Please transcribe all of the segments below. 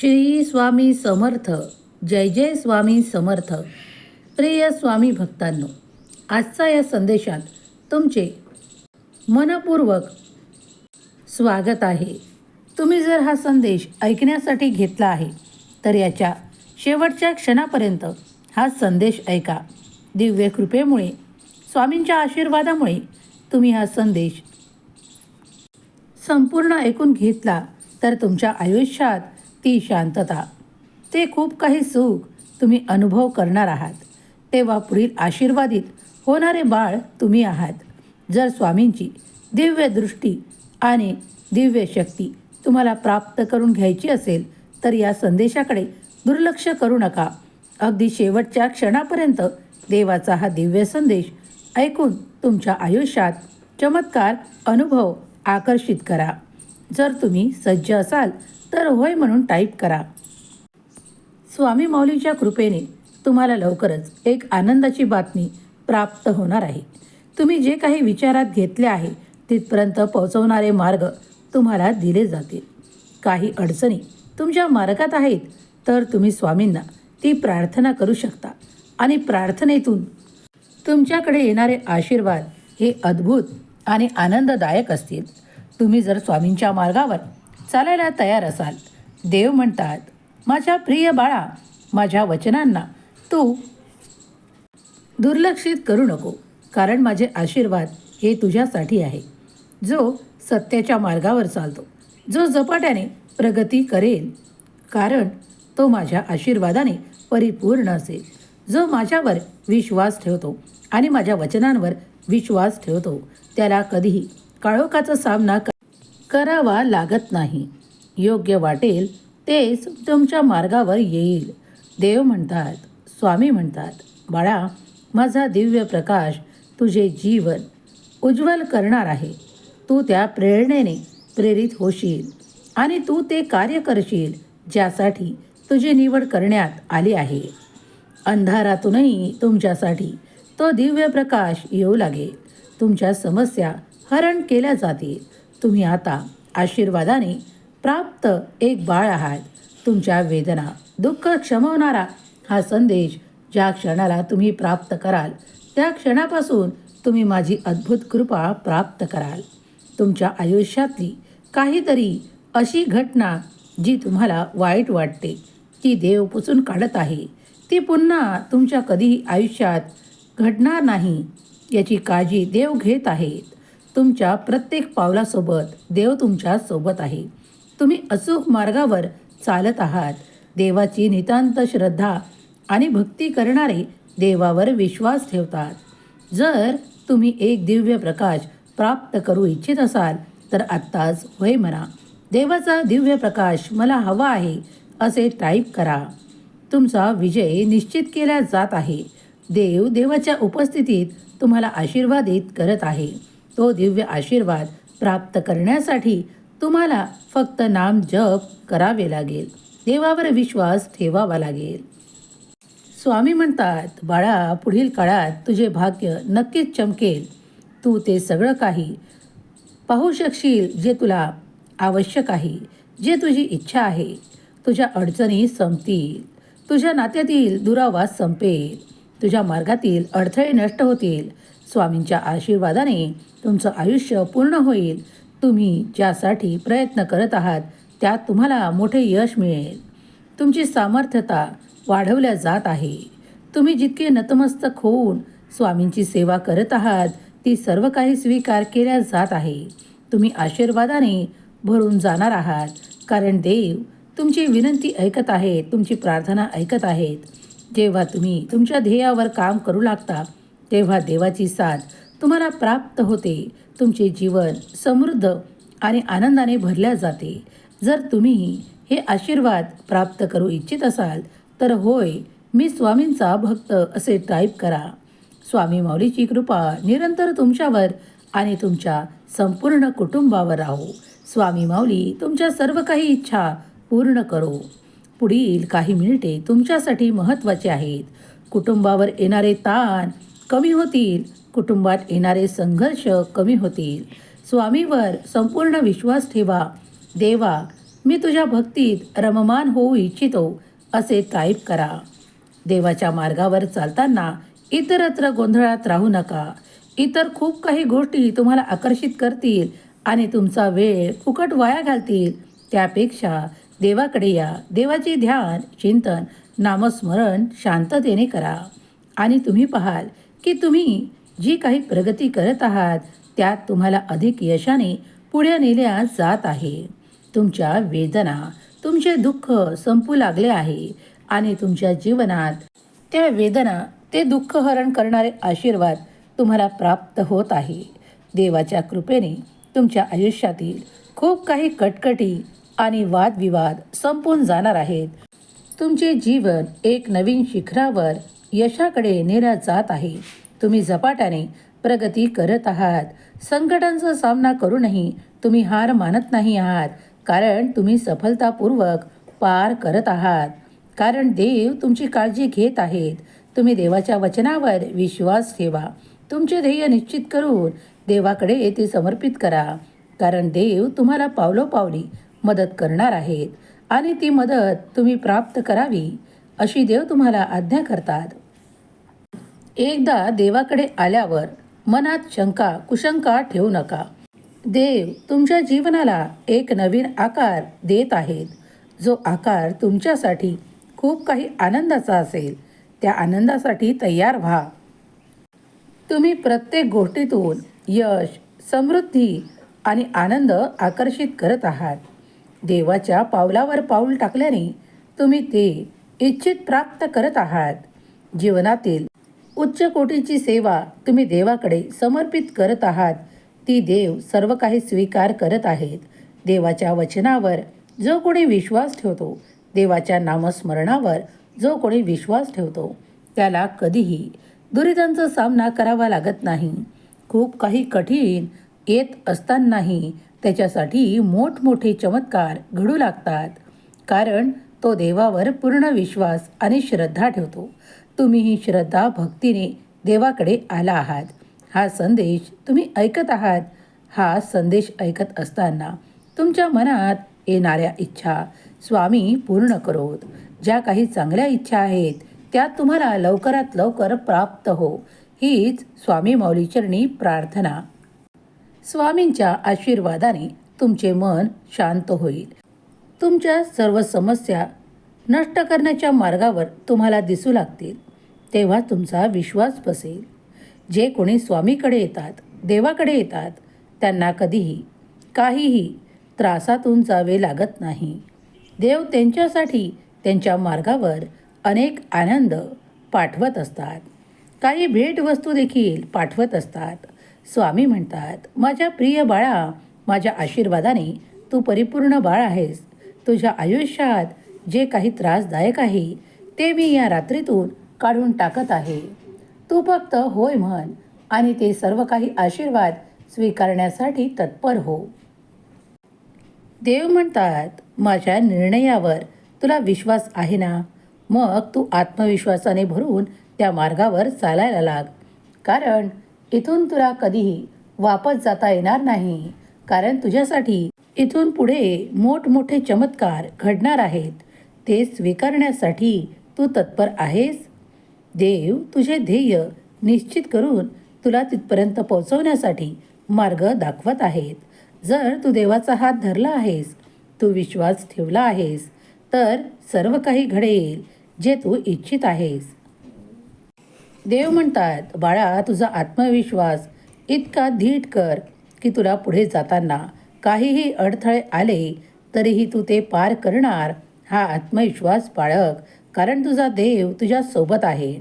श्री स्वामी समर्थ जय जय स्वामी समर्थ. प्रिय स्वामी भक्तांनो आजचा या संदेशात तुमचे मनपूर्वक स्वागत आहे. तुम्ही जर हा संदेश ऐकण्यासाठी घेतला आहे तर याच्या शेवटच्या क्षणापर्यंत हा संदेश ऐका. दिव्य कृपेमुळे स्वामींच्या आशीर्वादामुळे तुम्ही हा संदेश संपूर्ण ऐकून घेतला तर तुमच्या आयुष्यात ती शांतता ते खूप काही सुख तुम्ही अनुभव करणार आहात. तेव्हा पुढील आशीर्वादित होणारे बाळ तुम्ही आहात. जर स्वामींची दिव्य दृष्टी आणि दिव्य शक्ती तुम्हाला प्राप्त करून घ्यायची असेल तर या संदेशाकडे दुर्लक्ष करू नका. अगदी शेवटच्या क्षणापर्यंत देवाचा हा दिव्य संदेश ऐकून तुमच्या आयुष्यात चमत्कार अनुभव आकर्षित करा. जर तुम्ही सज्ज असाल तर होय म्हणून टाईप करा. स्वामी माऊलीच्या कृपेने तुम्हाला लवकरच एक आनंदाची बातमी प्राप्त होणार आहे. तुम्ही जे काही विचारात घेतले आहे तिथपर्यंत पोहोचवणारे मार्ग तुम्हाला दिले जातील. काही अडचणी तुमच्या मार्गात आहेत तर तुम्ही स्वामींना ती प्रार्थना करू शकता आणि प्रार्थनेतून तुमच्याकडे येणारे आशीर्वाद हे अद्भुत आणि आनंददायक असतील. तुम्ही जर स्वामींच्या मार्गावर चालायला तयार असाल देव म्हणतात माझ्या प्रिय बाळा माझ्या वचनांना तू दुर्लक्षित करू नको कारण माझे आशीर्वाद हे तुझ्यासाठी आहे. जो सत्याच्या मार्गावर चालतो जो झपाट्याने प्रगती करेल कारण तो माझ्या आशीर्वादाने परिपूर्ण असेल. जो माझ्यावर विश्वास ठेवतो आणि माझ्या वचनांवर विश्वास ठेवतो त्याला कधीही काळोखाचा सामना करावा लागत नाही. योग्य वाटेल तेच तुमच्या मार्गावर येईल. देव म्हणतात स्वामी म्हणतात बाळा माझा दिव्य प्रकाश तुझे जीवन उज्ज्वल करणार आहे. तू त्या प्रेरणेने प्रेरित होशील आणि तू ते कार्य करशील ज्यासाठी तुझी निवड करण्यात आली आहे. अंधारातूनही तुमच्यासाठी तो दिव्य प्रकाश येऊ लागेल. तुमच्या समस्या हरण केल्या जातील. तुम्ही आता आशीर्वादाने प्राप्त एक बाळ आहात. तुमच्या वेदना दुःख क्षमवणारा हा संदेश ज्या क्षणाला तुम्ही प्राप्त कराल त्या क्षणापासून तुम्ही माझी अद्भुत कृपा प्राप्त कराल. तुमच्या आयुष्यातली काहीतरी अशी घटना जी तुम्हाला वाईट वाटते ती देव पुसून काढत आहे. ती पुन्हा तुमच्या कधीही आयुष्यात घडणार नाही याची काळजी देव घेत आहेत. तुमच्या प्रत्येक पावलासोबत देव तुमच्यासोबत आहे. तुम्ही अचूक मार्गावर चालत आहात. देवाची नितांत श्रद्धा आणि भक्ती करणारे देवावर विश्वास ठेवतात. जर तुम्ही एक दिव्य प्रकाश प्राप्त करू इच्छित असाल तर आत्ताच होय म्हणा. देवाचा दिव्य प्रकाश मला हवा आहे असे टाईप करा. तुमचा विजय निश्चित केला जात आहे. देव देवाच्या उपस्थितीत तुम्हाला आशीर्वादित करत आहे. तो दिव्य आशीर्वाद प्राप्त करण्यासाठी तुम्हाला फक्त नाम जप करावे लागेल. देवावर विश्वास ठेवावा लागेल. स्वामी म्हणतात बाळा पुढील काळात तुझे भाग्य नक्कीच चमकेल. तू ते सगळं काही पाहू शकशील जे तुला आवश्यक आहे जे तुझी इच्छा आहे. तुझ्या अडचणी संपतील. तुझ्या नात्यातील दुरावास संपेल. तुझ्या मार्गातील अडथळे नष्ट होतील. स्वामींच्या आशीर्वादाने तुमचं आयुष्य पूर्ण होईल. तुम्ही ज्यासाठी प्रयत्न करत आहात त्यात तुम्हाला मोठे यश मिळेल. तुमची सामर्थ्यता वाढवल्या जात आहे. तुम्ही जितके नतमस्तक होऊन स्वामींची सेवा करत आहात ती सर्व काही स्वीकार केल्या जात आहे. तुम्ही आशीर्वादाने भरून जाणार आहात कारण देव तुमची विनंती ऐकत आहेत तुमची प्रार्थना ऐकत आहेत. जेव्हा तुम्ही तुमच्या ध्येयावर काम करू लागता तेव्हा देवाची साथ तुम्हाला प्राप्त होते. तुमचे जीवन समृद्ध आणि आनंदाने भरल्या जाते. जर तुम्ही हे आशीर्वाद प्राप्त करू इच्छित असाल तर होय मी स्वामींचा भक्त असे टाईप करा. स्वामी माऊलीची कृपा निरंतर तुमच्यावर आणि तुमच्या संपूर्ण कुटुंबावर राहो. स्वामी माऊली तुमच्या सर्व काही इच्छा पूर्ण करो. पुढील काही मिनिटे तुमच्यासाठी महत्त्वाचे आहेत. कुटुंबावर येणारे ताण कमी होतील कुटुंबात येणारे संघर्ष कमी होतील. स्वामीवर संपूर्ण विश्वास ठेवा. देवा मी तुझ्या भक्तीत रममान होऊ इच्छितो असे टाईप करा. देवाच्या मार्गावर चालताना इतरत्र गोंधळात राहू नका. इतर खूप काही गोष्टी तुम्हाला आकर्षित करतील आणि तुमचा वेळ फुकट वाया घालतील. त्यापेक्षा देवाकडे या. देवाचे ध्यान चिंतन नामस्मरण शांततेने करा. आणि तुम्ही पाहाल की तुम्ही जी काही प्रगती करत आहात त्यात तुम्हाला अधिक यशाने पुढे नेल्या जात आहे. तुमच्या वेदना तुमचे दुःख संपू लागले आहे आणि तुमच्या जीवनात त्या वेदना ते दुःख हरण करणारे आशीर्वाद तुम्हाला प्राप्त होत आहे. देवाच्या कृपेने तुमच्या आयुष्यातील खूप काही कटकटी आणि वादविवाद संपून जाणार आहेत. तुमचे जीवन एक नवीन शिखरावर यशाकडे नेल्या जात आहे. तुम्ही झपाट्याने प्रगती करत आहात. संकटांचा सामना करूनही तुम्ही हार मानत नाही आहात. कारण तुम्ही सफलतापूर्वक पार करत आहात. कारण देव तुमची काळजी घेत आहेत. तुम्ही देवाच्या वचनावर विश्वास ठेवा. तुमचे ध्येय निश्चित करून देवाकडे ते समर्पित करा. कारण देव तुम्हाला पावलोपावली मदत करणार आहेत. आणि ती मदत तुम्ही प्राप्त करावी अशी देव तुम्हाला आज्ञा करतात. एकदा देवाकडे आल्यावर मनात शंका कुशंका ठेवू नका. देव तुमच्या जीवनाला एक नवीन आकार देत आहेत. जो आकार तुमच्यासाठी खूप काही आनंदाचा असेल त्या आनंदासाठी तयार व्हा. तुम्ही प्रत्येक गोष्टीतून यश समृद्धी आणि आनंद आकर्षित करत आहात. देवाच्या पावलावर पाऊल टाकल्याने तुम्ही ते इच्छित प्राप्त करत आहात. जीवनातील उच्च कोटीची सेवा तुम्ही देवाकडे समर्पित करत आहात ती देव सर्व काही स्वीकार करत आहेत. देवाच्या वचनावर जो कोणी विश्वास ठेवतो देवाच्या नामस्मरणावर जो कोणी विश्वास ठेवतो त्याला कधीही दुरितांचा सामना करावा लागत नाही. खूप काही कठीण येत असतानाही त्याच्यासाठी मोठमोठे चमत्कार घडू लागतात. कारण तो देवावर पूर्ण विश्वास आणि श्रद्धा ठेवतो. तुम्ही ही श्रद्धा भक्तीने देवाकडे आला आहात. हा संदेश तुम्ही ऐकत आहात. हा संदेश ऐकत असताना तुमच्या मनात येणाऱ्या इच्छा स्वामी पूर्ण करोत. ज्या काही चांगल्या इच्छा आहेत त्या तुम्हाला लवकरात लवकर प्राप्त हो. हीच स्वामी माऊलीचरणी प्रार्थना. स्वामींच्या आशीर्वादाने तुमचे मन शांत होईल. तुमच्या सर्व समस्या नष्ट करण्याच्या मार्गावर तुम्हाला दिसू लागतील तेव्हा तुमचा विश्वास बसेल. जे कोणी स्वामीकडे येतात देवाकडे येतात त्यांना कधीही काहीही त्रासातून जावे लागत नाही. देव त्यांच्यासाठी त्यांच्या मार्गावर अनेक आनंद पाठवत असतात. काही भेटवस्तू देखील पाठवत असतात. स्वामी म्हणतात माझ्या प्रिय बाळा माझ्या आशीर्वादाने तू परिपूर्ण बाळ आहेस. तुझ्या आयुष्यात जे काही त्रासदायक आहे ते मी या रात्रीतून काढून टाकत आहे. तू फक्त होय म्हण आणि ते सर्व काही आशीर्वाद स्वीकारण्यासाठी तत्पर हो. देव म्हणतात माझ्या निर्णयावर तुला विश्वास आहे ना? मग तू आत्मविश्वासाने भरून त्या मार्गावर चालायला लाग. कारण इथून तुला कधीही वापस जाता येणार नाही. कारण तुझ्यासाठी इथून पुढे मोठमोठे चमत्कार घडणार आहेत. ते स्वीकारण्यासाठी तू तत्पर आहेस? देव तुझे ध्येय निश्चित करून तुला तिथपर्यंत पोहोचवण्यासाठी मार्ग दाखवत आहेत. जर तू देवाचा हात धरला आहेस तू विश्वास ठेवला आहेस तर सर्व काही घडेल जे तू इच्छित आहेस. देव म्हणतात बाळा तुझा आत्मविश्वास इतका धीट कर की तुला पुढे जाताना काहीही अडथळे आले तरीही तू ते पार करणार हा आत्मविश्वास बाळग कारण तुझा देव तुझ्या सोबत आहे.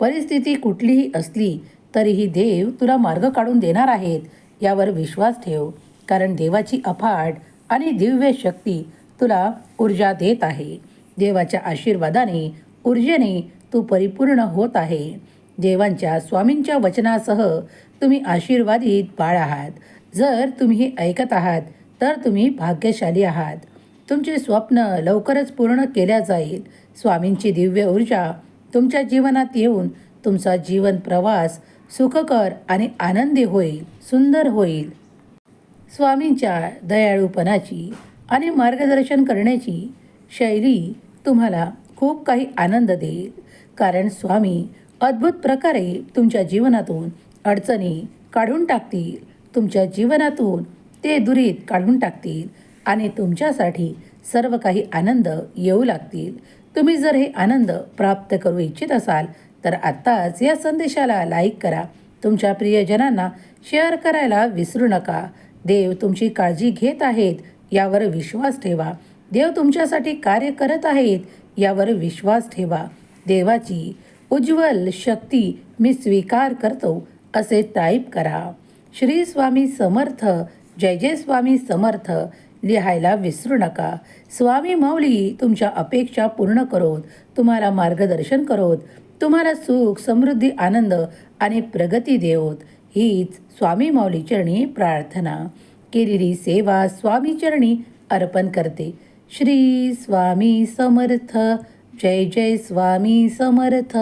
परिस्थिती कुठलीही असली तरीही देव तुला मार्ग काढून देणार आहेत यावर विश्वास ठेव कारण देवाची अफाट आणि दिव्य शक्ती तुला ऊर्जा देत आहे. देवाच्या आशीर्वादाने ऊर्जेने तू परिपूर्ण होत आहे. देवांच्या स्वामींच्या वचनासह तुम्ही आशीर्वादित बाळ आहात. जर तुम्ही हे ऐकत आहात तर तुम्ही भाग्यशाली आहात. तुमचे स्वप्न लवकरच पूर्ण केल्या जाईल. स्वामींची दिव्य ऊर्जा तुमच्या जीवनात येऊन तुमचा जीवन प्रवास सुखकर आणि आनंदी होईल सुंदर होईल. स्वामींच्या दयाळूपणाची आणि मार्गदर्शन करण्याची शैली तुम्हाला खूप काही आनंद देईल. कारण स्वामी अद्भुत प्रकारे तुमच्या जीवनातून अडचणी काढून टाकतील. तुमच्या जीवनातून ते दुरीत काढून टाकतील आणि तुमच्यासाठी सर्व काही आनंद येऊ लागतील. तुम्ही जर हे आनंद प्राप्त करू इच्छित असाल तर आत्ताच या संदेशाला लाईक करा. तुमच्या प्रियजनांना शेअर करायला विसरू नका. देव तुमची काळजी घेत आहेत यावर विश्वास ठेवा. देव तुमच्यासाठी कार्य करत आहेत यावर विश्वास ठेवा. देवाची उज्ज्वल शक्ती मी स्वीकार करतो असे टाईप करा. श्री स्वामी समर्थ जय जय स्वामी समर्थ लिहायला विसरू नका. स्वामी माऊली तुमच्या अपेक्षा पूर्ण करोत तुम्हाला मार्गदर्शन करोत तुम्हाला सुख समृद्धी आनंद आणि प्रगती देवत. हीच स्वामी माऊली चरणी प्रार्थना. केलेली सेवा स्वामी चरणी अर्पण करते. श्री स्वामी समर्थ जय जय स्वामी समर्थ.